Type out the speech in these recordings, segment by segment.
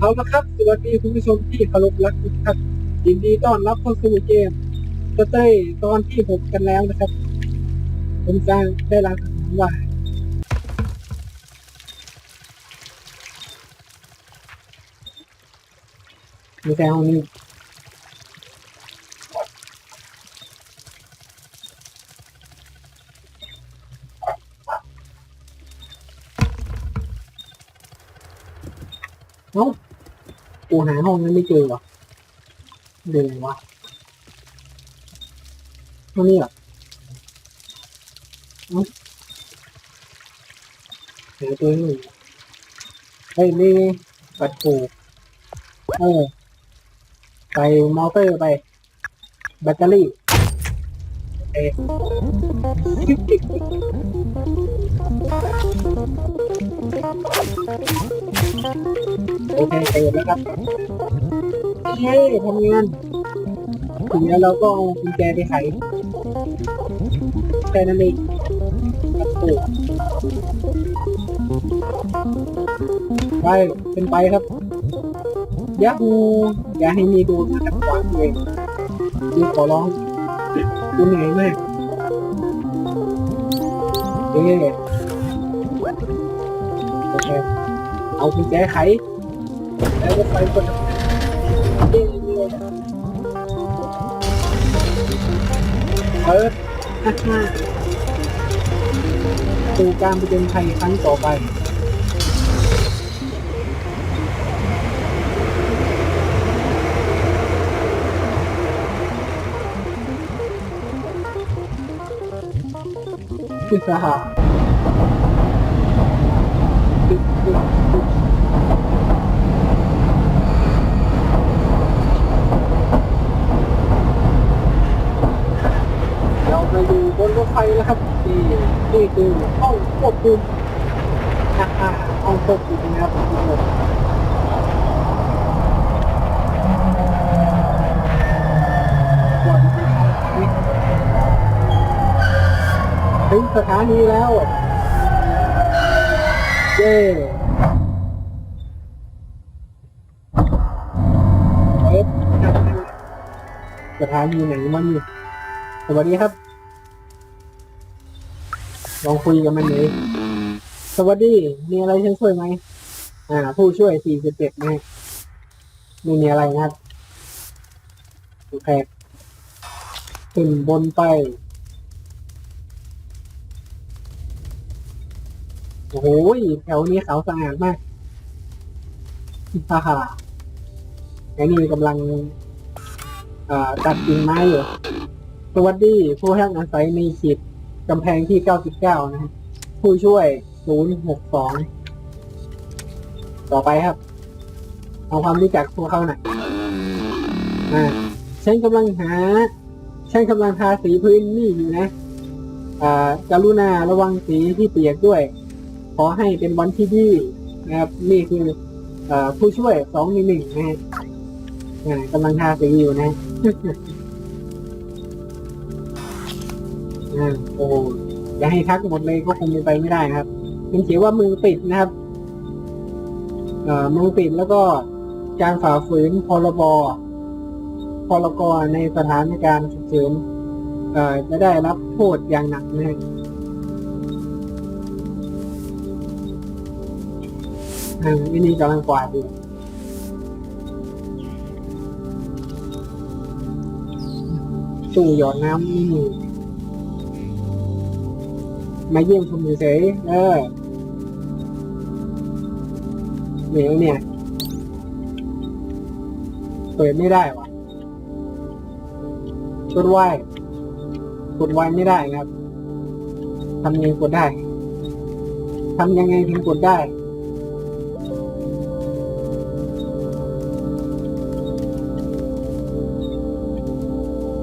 เอาละครับ สวัสดีคุณผู้ชมที่เคารพรักทุกท่านยินดีต้อนรับเข้าสู่เกมสเต้ยตอนที่หกกันแล้วนะครับ ผมจะได้รับคำถามว่ามีแต่ห้องนี้เอ้ากู หาห้องนั้นไม่เจอวะเดินไหนวะห้องนี้เหรอเอ้าหาตัวนี้เฮ้ยนี่ปัดปูเออไปมอเตอร์ไป แบตเตอรี่เอ โอเคเสร็จแล้วครับเย้ทำงานถึงแล้วเราก็เอากุญแจไปไขแค่นั้นเองครับโอ้ไปเป็นไปครับยาฮูอย่าให้มีโดนมาจากขวางเองดูขอร้องดูเหนื่อยมากเอ๊ เอากุญแจไขแล้วก็ไปกดเปิดฮ่าฮ่าสู่การไปเป็นไทยครั้งต่อไปคือสหามาอยู่บน รถไฟแล้วครับนี่นี่คือห้องควบคุมอ่าอ่าห้องควบคุมนะครับทุกคนถึงสถานีแล้วเย้สถานีไหนมันอยู่สวัสดีครับ ลองคุยกับมันเลยสวัสดี มีอะไรฉันช่วยไหม อ่า ผู้ช่วย47นะไม่มีอะไรนะครับโอเคขึ้นบนไป โอ้โหแถวนี้เขาสะอาดมากฮ่าฮ่าไอ้นี่กำลังอ่าตัดกิ่งไม้อยู่ สวัสดี ผู้พักอาศัยในขีด กำแพงที่99นะฮะผู้ช่วย062ต่อไปครับ เอาความรู้จักพวกเขาหน่อยอ่าฉันกำลังหา ฉันกำลังทาสีพื้นนี่อยู่นะ อ่ากรุณาระวังสีที่เปียกด้วย ขอให้เป็นวันที่ดีนะครับนี่คือเออผู้ช่วยสองในหนึ่งนะฮะอ่ากำลังทาสีอยู่นะ อ่าโอ้อย่าให้ทักหมดเลยก็คงเป็นไปไม่ได้นะครับมันเขียนว่ามือปิดนะครับเอ่อมือปิดแล้วก็การฝ่าฝืนพรบพรกในสถานการณ์ฉุกเฉินเอ่อจะได้รับโทษอย่างหนักนะฮะอ่าอันนี้กำลังกวาดอยู่ตู้หยอดน้ำนี่ มาเยี่ยมชมเฉยเออเหนียวเนี่ย เปิดไม่ได้วะกดไหวกดไหวไม่ได้ครับทำยังไงกดได้ทำยังไงถึงกดได้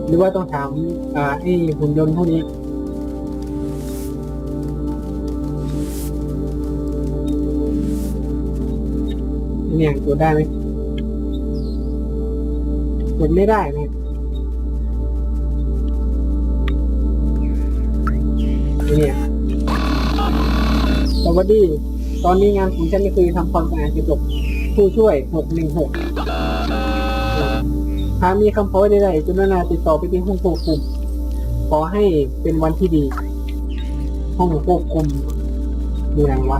หรือว่าต้องถามอ่าไอ้หุ่นยนต์พวกนี้ เนี่ยกดได้ไหมกดไม่ได้นะเนี่ยสวัสดี ตอนนี้งานของฉันก็คือทำความสะอาดกระจกผู้ช่วย 616หากมีคำขอใดๆกรุณาติดต่อไปที่ห้องควบคุม ขอให้เป็นวันที่ดี ห้องควบคุมอยู่ไหนวะ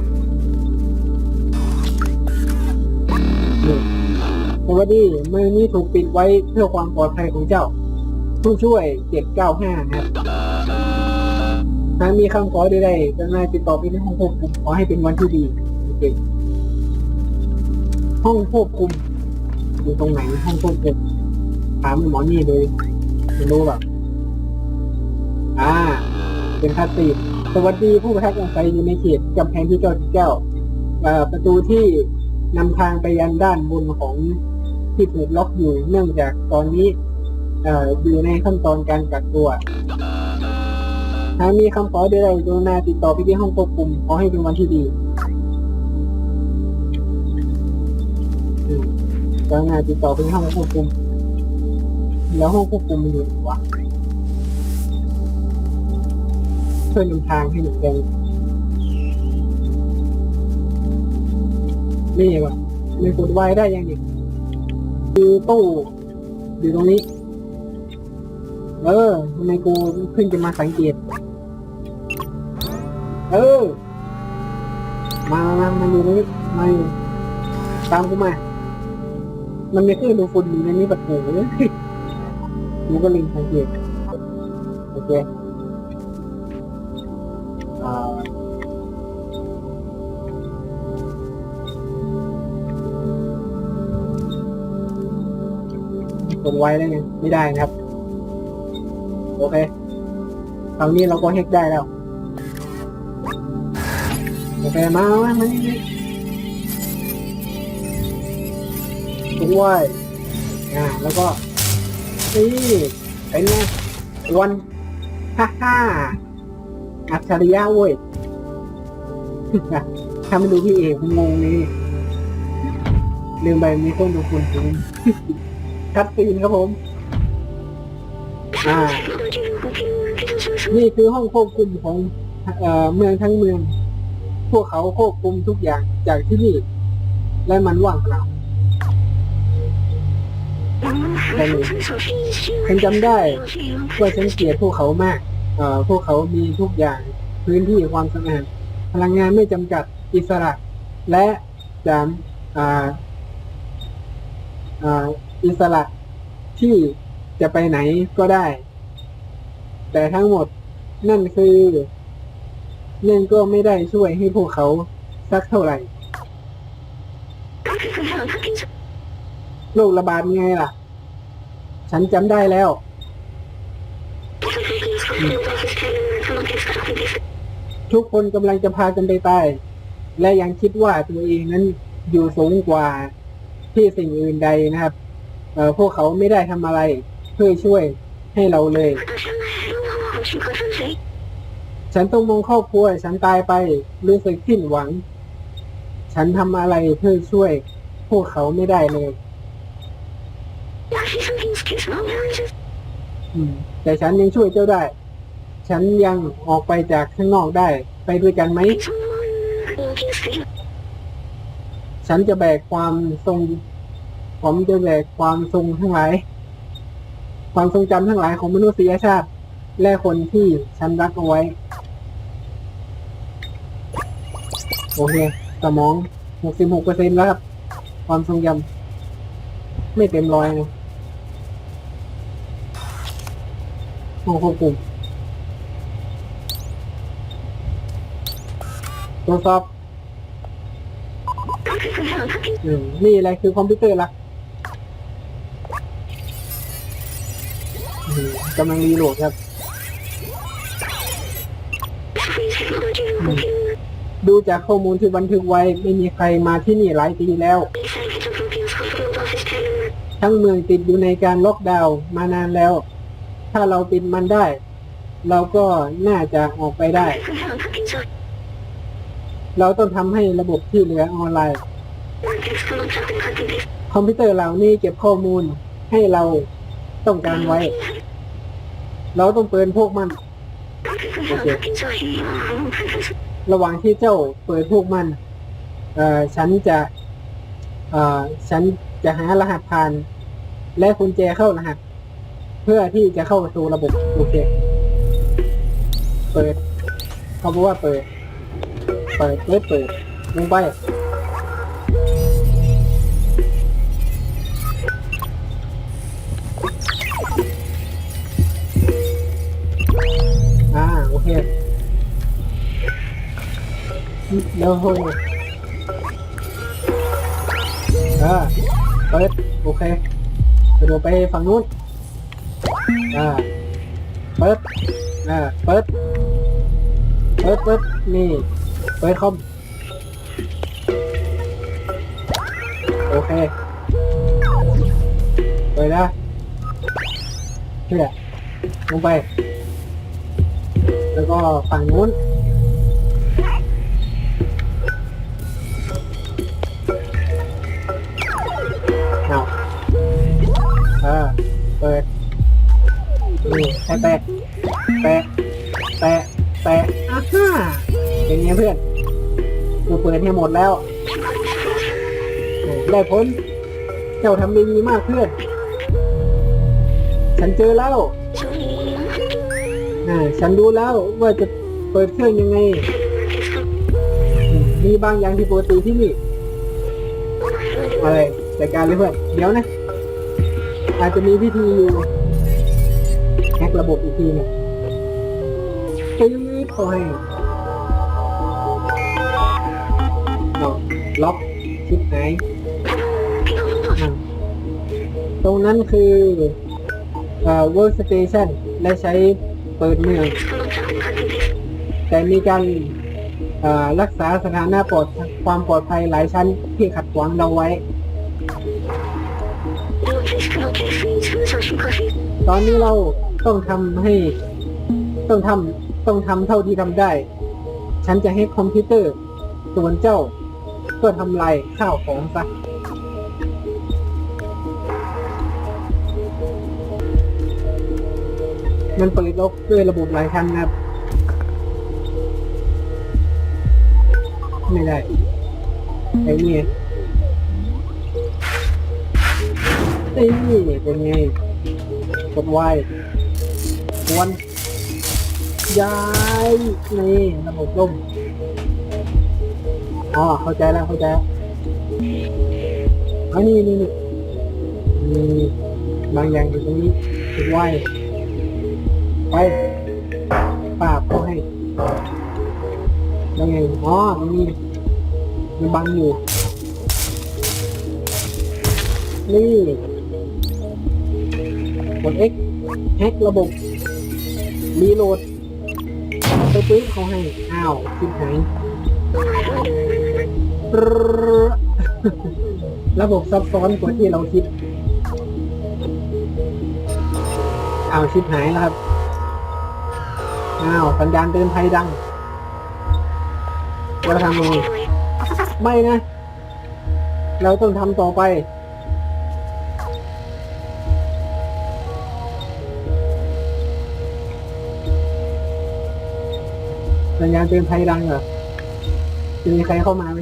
สวัสดีเมือนี้ถูกปิดไว้เพื่อความปลอดภัยของเจ้า ผู้ช่วย795นะครับหากมีคำขอใดๆกรุณาติดต่อไปที่ห้องควบคุมขอให้เป็นวันที่ดีโอเคห้องควบคุมอยู่ตรงไหนห้องควบคุมถามหมอนี่เลยไม่รู้แบบอ่า เป็นคาสีสวัสดีผู้ประทับอาศัยอยู่ในเขตกำแพงที่เก้าสิบเก้าประตูที่นำทางไปยันด้านบนของ ที่ถูกล็อกอยู่ เนื่องจากตอนนี้เออยู่ในขั้นตอนการกักตัวหากมีคำขอใดๆกรุณาติดต่อไปที่ห้องควบคุมขอให้เป็นวันที่ดีอืมกรุณาติดต่อไปที่ห้องควบคุม แล้วห้องควบคุมมันอยู่ไหนวะช่วยนำทางให้หนูเองนี่วะมีกดไว้ได้ยังนี่ คือตู้อยู่ตรงนี้ เออทำไมกูเพิ่งจะมาสังเกต เออ มามามาอยู่ตรงนี้มาอยู่ตามกูมา มันไม่ขึ้นดูฝุ่นอยู่ในนี้ประตูเลยกูก็ลิงสังเกต โอเคอ่า กดไว้ได้ไงไม่ได้นะครับ โอเคคราวนี้เราก็เฮกได้แล้ว โอเค มามามานี่นี่กดไว้อ่า แล้วก็นี่เป็นไงวันฮ่าฮ่าอัจฉริยะเว้ยถ้าไม่ดูพี่เอกงงนี่ลืมไปมีคนดูคุณผม คัดซีนครับผม อ่า นี่คือห้องควบคุมของเอ่อเมืองทั้งเมือง พวกเขาควบคุมทุกอย่างจากที่นี่ และมันว่างเปล่าฉันจำได้ว่าฉันเกลียดพวกเขามาก เอ่อ พวกเขามีทุกอย่างพื้นที่ความสะอาดพลังงานไม่จำกัดอิสระ และจำอ่าอ่า อิสระที่จะไปไหนก็ได้ แต่ทั้งหมดนั่นคือนั่นก็ไม่ได้ช่วยให้พวกเขาสักเท่าไหร่ โรคระบาดไงล่ะ ฉันจำได้แล้ว ทุกคนกำลังจะพากันไปตายและยังคิดว่าตัวเองนั้นอยู่สูงกว่าที่สิ่งอื่นใดนะครับ เอ่อพวกเขาไม่ได้ทำอะไรเพื่อช่วยให้เราเลย ฉันต้องมองครอบครัว ฉันตายไปรู้สึกสิ้นหวัง ฉันทำอะไรเพื่อช่วย พวกเขาไม่ได้เลยอืมแต่ฉันยังช่วยเจ้าได้ ฉันยังออกไปจากข้างนอกได้ ไปด้วยกันไหม ฉันจะแบกความทรง ผมจะแบกความทรงทั้งหลาย ความทรงจำทั้งหลายของมนุษยชาติ และคนที่ฉันรักเอาไว้ โอเค สมอง 66เปอร์เซ็นแล้วครับ ความทรงจำไม่เต็มร้อยนะห้องควบคุมตรวจสอบนี่อะไรคือคอมพิวเตอร์ละอื กำลังรีโหลดครับ ดูจากข้อมูลที่บันทึกไว้ไม่มีใครมาที่นี่หลายปีแล้ว ทั้งเมืองติดอยู่ในการล็อกดาวน์มานานแล้ว ถ้าเราปิดมันได้ เราก็น่าจะออกไปได้ เราต้องทำให้ระบบที่เหลือออนไลน์คอมพิวเตอร์เหล่านี้เก็บข้อมูลให้เราต้องการไว้ เราต้องเปิดพวกมันระหว่างที่เจ้าเปิดพวกมัน เอ่อ ฉันจะ เอ่อ ฉันจะหารหัสผ่าน และกุญแจเข้ารหัส เพื่อที่จะเข้าสู่ระบบ โอเค เปิด เขาบอกว่าเปิด เปิดเปิดเปิดลงไป อ่าโอเคเร็วโหอ่าเปิดโอเคกระโดดไปฝั่งนู้น อ่า เปิด อ่า เปิด เปิดเปิดนี่ เปิดคอม โอเค เปิดนะเชื่อลงไป แล้วก็ฝั่งนู้นเอาเออเปิดนี่แตะแตะแตะแตะแตะอ่าฮ่าเป็นไงเพื่อนกูเปิดให้หมดแล้วโอ้ได้ผลเจ้าทำดีมากเพื่อน ฉันเจอแล้ว อ่าฉันรู้แล้วว่าจะเปิดเครื่องยังไง มีบางอย่างที่ปกติที่นี่ อะไรจัดการเลยเพื่อนเดี๋ยวนะ อาจจะมีวิธีอยู่แฮกระบบอีกทีหนึงตื้อพอยเอาล็อกชิปไหน ตรงนั้นคือเอ่อ workstation และใช้ เปิดเมือง แต่มีการรักษาสถานะปลอดความปลอดภัยหลายชั้นที่ขัดขวางเราไว้ ตอนนี้เราต้องทำให้ ต้องทำต้องทำเท่าที่ทำได้ ฉันจะให้คอมพิวเตอร์ส่วนเจ้า ก็ทำลายข้าวของซะ มันเปิดล็อกด้วยระบบหลายชั้นนะครับ ไม่ได้ไอ้นี่ไอ้นี่เป็นไงกดไว้วนย้ายนี่ระบบล่มอ๋อเข้าใจแล้ว เข้าใจไอันนี้นี่นี่มีบางอย่างอยู่ตรงนี้กดไว้ ไปปราบเขาให้ยังไงอ๋อตรงนี้มันบังอยู่ นี่กด X แฮกระบบรีโหลดไปปึ๊บเขาให้ อ้าวคิดหายปรึ๊ดระบบซับซ้อนกว่าที่เราคิด อ้าวชิบหายแล้วครับ อ้าวสัญญาณเตือนภัยดังเราทำยังไงไม่นะ เราต้องทำต่อไป สัญญาณเตือนภัยดังเหรอจะมีใครเข้ามาไหม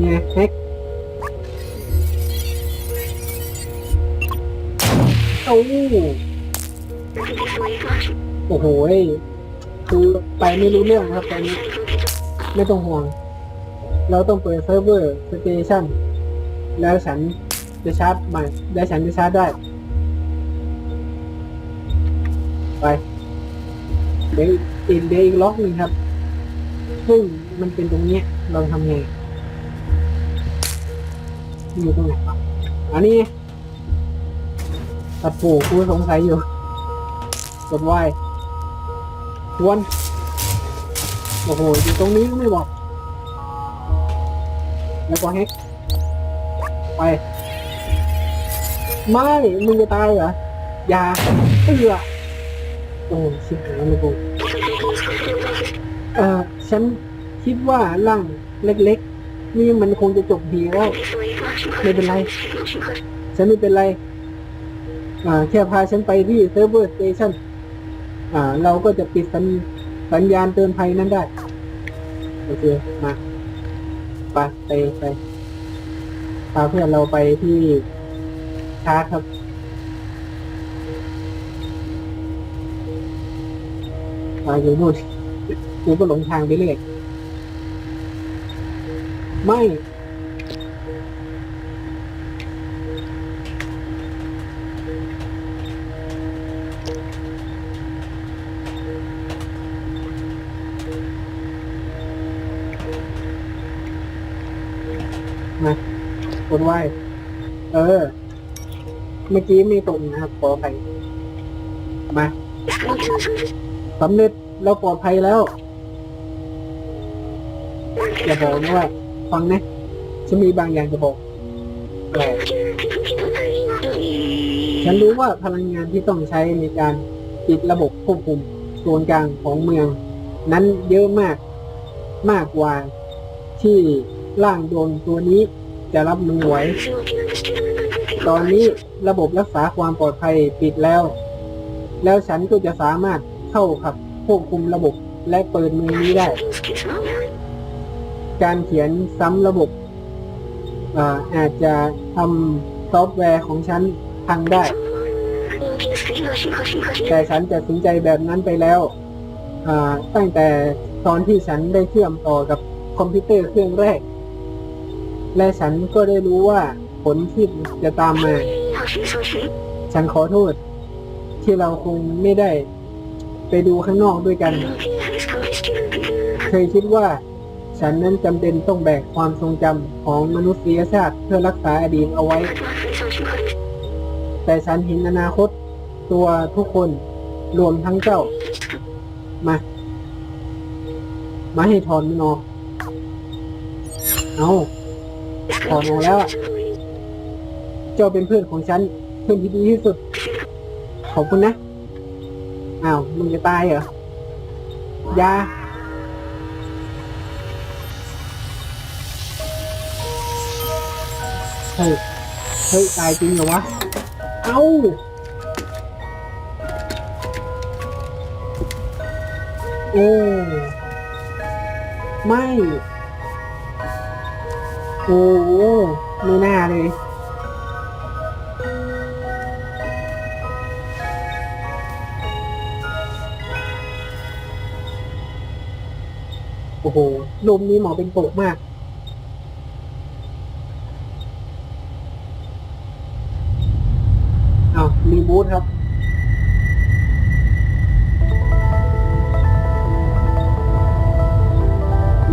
เนี่ยแฮก โอ้โอ้โหคือไปไม่รู้เรื่องครับตอนนี้ ไม่ต้องห่วง เราต้องเปิดเซิร์ฟเวอร์สเตชันแล้วฉันจะชาร์จใหม่แล้วฉันจะชาร์จได้ ไปเดี๋ยวอีกเดี๋ยวอีกล็อกหนึ่งครับ ซึ่งมันเป็นตรงเนี้ยเราทำไงอยู่ตรงไหนวะอันนี้ ตัดปูกูสงสัยอยู่กดไว้วน โอ้โห อยู่ตรงนี้ก็ไม่บอก แล้วก็แฮกไป ไม่ มึงจะตายเหรอ อย่าเอือโอ้ชิบหายเลยกูเอ่อ ฉันคิดว่าร่างเล็กๆ นี่มันคงจะจบดีแล้ว ไม่เป็นไร ฉันไม่เป็นไร แค่พาฉันไปที่เซิร์ฟเวอร์สเตชันเราก็จะปิดสัญสัญญาณเตือนภัยนั้นได้ โอเค มาไปไปไปพาเพื่อนเราไปที่ชาร์จครับมาอยู่นู่นกูก็หลงทางไปเรื่อยไม่ากดไหวเออ เมื่อกี้ไม่ตรงนะครับขอไปมาสำเร็จเราปลอดภัยแล้วอย่าบอกนะว่า ฟังนะฉันมีบางอย่างจะบอกแต่ฉันรู้ว่าพลังงานที่ต้องใช้ในการปิดระบบควบคุมส่วนกลางของเมือง นั้นเยอะมากมากกว่าที่ร่างโดนตัวนี้ จะรับมือไหว ตอนนี้ระบบรักษาความปลอดภัยปิดแล้ว แล้วฉันก็จะสามารถเข้าขับควบคุมระบบและเปิดมือนี้ได้ การเขียนซ้ำระบบอาอาจจะทำซอฟต์แวร์ของฉันพังได้ แต่ฉันจะสินใจแบบนั้นไปแล้ว ตั้งแต่ตอนที่ฉันได้เชื่อมต่อกับคอมพิวเตอร์เครื่องแรก และฉันก็ได้รู้ว่าผลที่จะตามมา ฉันขอโทษ ที่เราคงไม่ได้ ไปดูข้างนอกด้วยกัน เคยคิดว่า ฉันนั้นจำเป็นต้องแบกความทรงจำของมนุษยชาติเพื่อรักษาอดีตเอาไว้ แต่ฉันเห็นอนาคต ตัวทุกคนรวมทั้งเจ้า มา มาให้ถอนมันออกเอา ถอนออกแล้วอะเจ้าเป็นเพื่อนของฉัน เพื่อนที่ดีที่สุด ขอบคุณนะ อ้าว มึงจะตายเหรออยา เฮ้ย เฮ้ย ตายจริงเหรอวะ เอ้าโอ้ ไม่ โอ้โหไม่น่าเลย โอ้โหลมนี้หมอเป็นปกมาก เอารีบูทครับ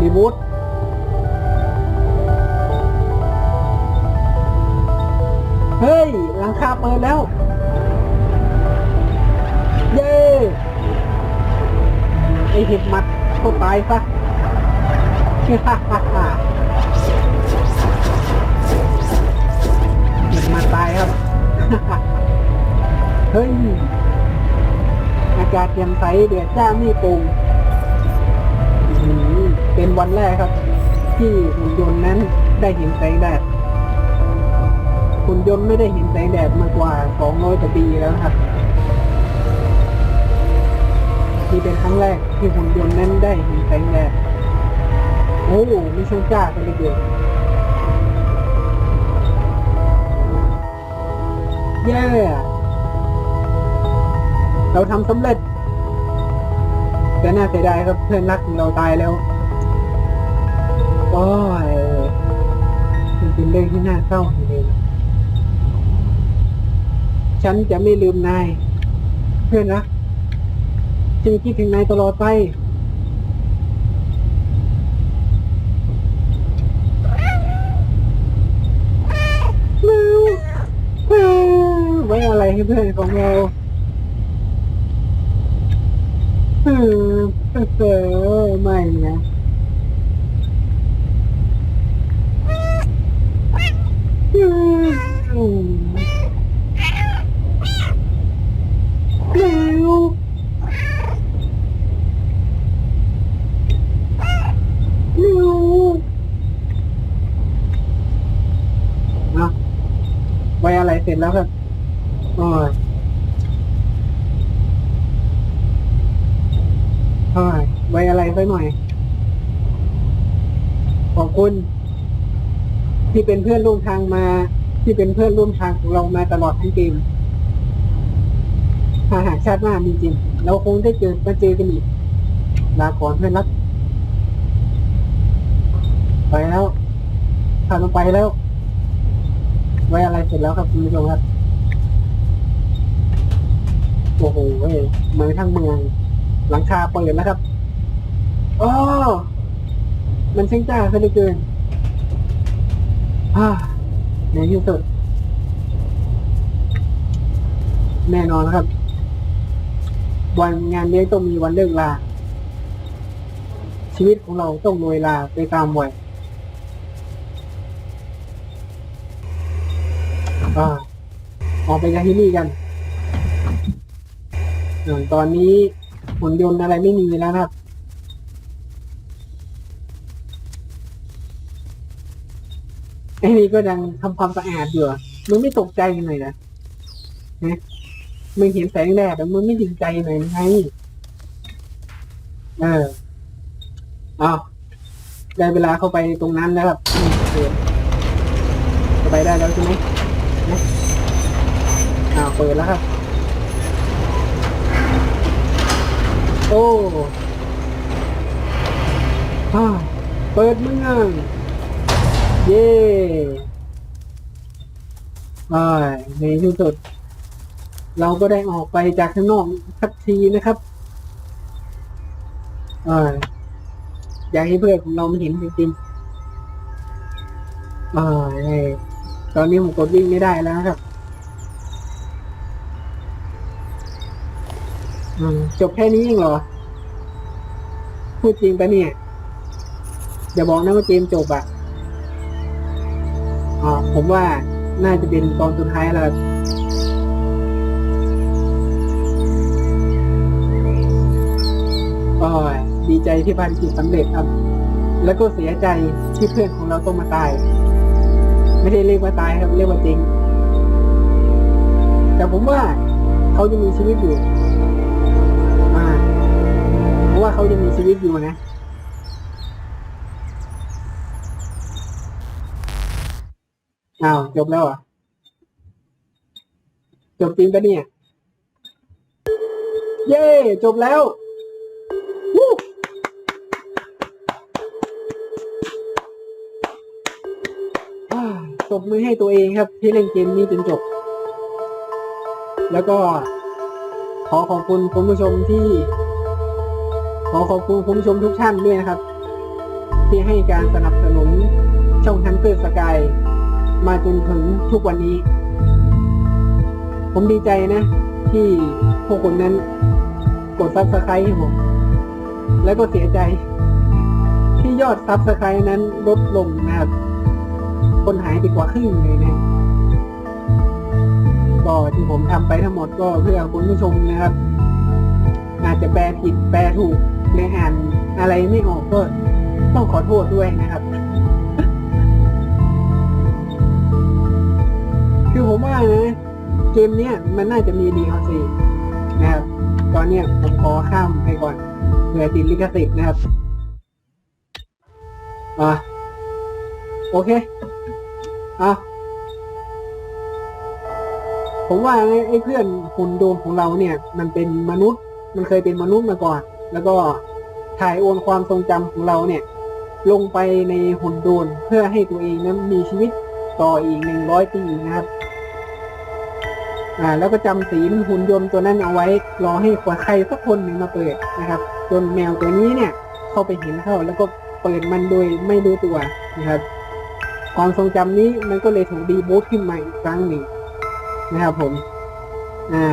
รีบูท ปิดแล้ว เย้ไอเห็บหมัดก็ตายซะฮ่าฮ่าฮ่าเห็บหมัดตายครับ เฮ้ย อากาศแจ่มใสเดือดจ้าไม่ปร่งเป็นวันแรกครับ ที่หุ่นยนต์นั้นได้เห็นแสงแดด หุ่นยนต์ไม่ได้เห็นแสงแดดมากว่า 200กว่าปีแล้วนะครับนี่เป็นครั้งแรกที่หุ่นยนต์นั้นได้เห็นแสงแดดโอ้ไม่ช่างจ้ากันเลยเกินเย้เราทำสำเร็จ แต่น่าเสียดายครับเพื่อนรักของเราตายแล้วโอ้ยมันเป็นเรื่องที่น่าเศร้าจริงๆ ฉันจะไม่ลืมนาย เพื่อนรักจึงคิดถึงนายตลอดไป ไว้อะไรให้เพื่อนของเราเออเออไม่นะอืมอืม แมวแมวนะไว้อะไรเสร็จแล้วครับโอ้ยโอ้ยไว้อะไรไว้หน่อย ขอบคุณ ที่เป็นเพื่อนร่วมทางมา ที่เป็นเพื่อนร่วมทางของเรามาตลอดทั้งเกม ถ้าหากชาติหน้ามีจริง เราคงได้เจอมาเจอกันอีก ลาก่อนเพื่อนรัก ไปแล้วผ่านลงไปแล้ว ไว้อะไรเสร็จแล้วครับคุณผู้ชมครับ โอ้โหเว้ยเมืองทั้งเมือง หลังคาเปิดแล้วครับอ๋อมันช่างจ้าซะเหลือเกินอ่าในที่สุดแน่นอนครับ วันงานเลี้ยงต้องมีวันเลิกลา ชีวิตของเราต้องโรยลาไปตามวัยอ่าออกไปจากที่นี่กันอย่างตอนนี้หุ่นยนต์อะไรไม่มีแล้วนะครับไอ้นี่ก็ยังทำความสะอาดอยู่มึงไม่ตกใจยังไงนะ มึงเห็นแสงแดดแต่มึงไม่ดึงใจหน่อยไงเออเอาได้เวลาเข้าไปตรงนั้นแล้วครับเข้าไปได้แล้วใช่ไหมนะอ้าวเปิดแล้วครับ โอ้อ่าเปิดมึงอะเย่อ่าในที่สุด เราก็ได้ออกไปจากข้างนอกสักทีนะครับออยากให้เพื่อนของเรามันเห็นจริงๆอตอนนี้ผมกดวิ่งไม่ได้แล้วครับจบแค่นี้เองเหรอ พูดจริงปะเนี่ยอย่าบอกนะว่าเกมจบอะอ๋อผมว่าน่าจะเป็นตอนสุดท้ายแล้ว ใจที่ภารกิจสำเร็จครับ แล้วก็เสียใจที่เพื่อนของเราต้องมาตาย ไม่ได้เรียกว่าตายครับ เรียกว่าจริง แต่ผมว่าเขาจะมีชีวิตอยู่อ่าเพราะว่าเขายังมีชีวิตอยู่นะอ้าวจบแล้วอะจบจริงปะเนี่ย เย้ จบแล้ว บมือให้ตัวเองครับ ที่เล่นเกมนี้จนจบ แล้วก็ ขอขอบคุณคุณผู้ชมที่ ขอขอบคุณคุณผู้ชมทุกท่านด้วยนะครับ ที่ให้การสนับสนุนช่องทันเตอร์สกายมาจนถึงทุกวันนี้ ผมดีใจนะ ที่พวกคนนั้นกดซับสไครต์ให้ผม แล้วก็เสียใจที่ยอดซับสไครต์นั้นลดลงนะครับ คนหายไปกว่าครึ่งเลยนะก็ที่ผมทำไปทั้งหมดก็เพื่อคุณผู้ชมนะครับ อาจจะแปลผิดแปลถูกในอ่านอะไรไม่ออกก็ต้องขอโทษด้วยนะครับ คือผมว่านะเกมเนี้ยมันน่าจะมี DLC นะครับ ตอนเนี้ยผมขอข้ามไปก่อนเผื่อติดลิขสิทธิ์นะครับอะโอเค อะผมว่าไอ้ไอเพื่อนหุ่นโดมของเราเนี่ย มันเป็นมนุษย์ มันเคยเป็นมนุษย์มาก่อน แล้วก็ถ่ายโอนความทรงจำของเราเนี่ย ลงไปในหุ่นโดนเพื่อให้ตัวเองนั้นมีชีวิตต่ออีกหนึ่งร้อยปีนะครับ อ่า แล้วก็จำศีลหุ่นยนต์ตัวนั้นเอาไว้ รอให้ใครสักคนหนึ่งมาเปิดนะครับ จนแมวตัวนี้เนี่ย เข้าไปเห็นเข้าแล้วก็เปิดมันโดยไม่รู้ตัวนะครับ ความทรงจำนี้มันก็เลยถูกดีบูตขึ้นมาอีกครั้งหนึ่งนะครับผม อ่า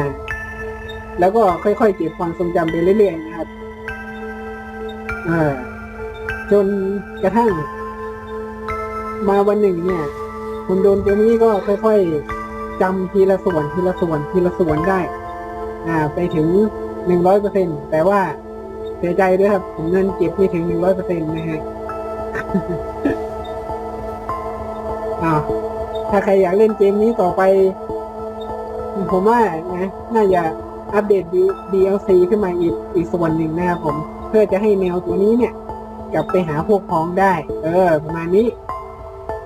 แล้วก็ค่อยๆเก็บความทรงจำไปเรื่อยๆนะครับ อ่า จนกระทั่ง มาวันหนึ่งเนี่ยคุณโดนตัวนี้ก็ค่อยๆจำทีละส่วนทีละส่วนทีละส่วนได้ อ่า ไปถึงหนึ่งร้อยเปอร์เซ็นแต่ว่าเสียใจด้วยครับ ผมเงินเก็บไม่ถึงหนึ่งร้อยเปอร์เซ็นต์นะฮะ อาถ้าใครอยากเล่นเกมนี้ต่อไป ผมว่านะน่าจะอัปเดต DLC ขึ้นมาอีกอีกส่วนหนึ่งนะครับผม เพื่อจะให้แมวตัวนี้เนี่ย กลับไปหาพวกพ้องได้ เออ ประมาณนี้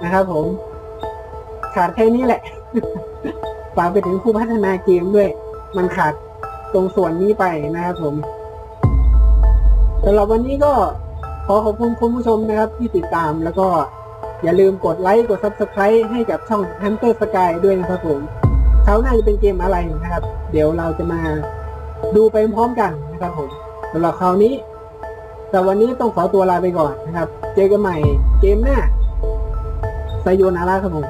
นะครับผม ขาดแค่นี้แหละ ฝากไปถึงผู้พัฒนาเกมด้วย มันขาดตรงส่วนนี้ไปนะครับผมสำหรับวันนี้ก็ขอขอบคุณคุณผู้ชมนะครับที่ติดตามแล้วก็ อย่าลืมกดไลค์กด Subscribe ให้กับช่อง Hunter Sky ด้วยนะครับผมเขาวหน้าจะเป็นเกมอะไรนะครับ เดี๋ยวเราจะมาดูไปพร้อมกันนะครับผมสำหรับคราวนี้แต่วันนี้ต้องขอตัวลาไปก่อนนะครับ เจอกันใหม่เกมหน้าไซโยนาราครับผม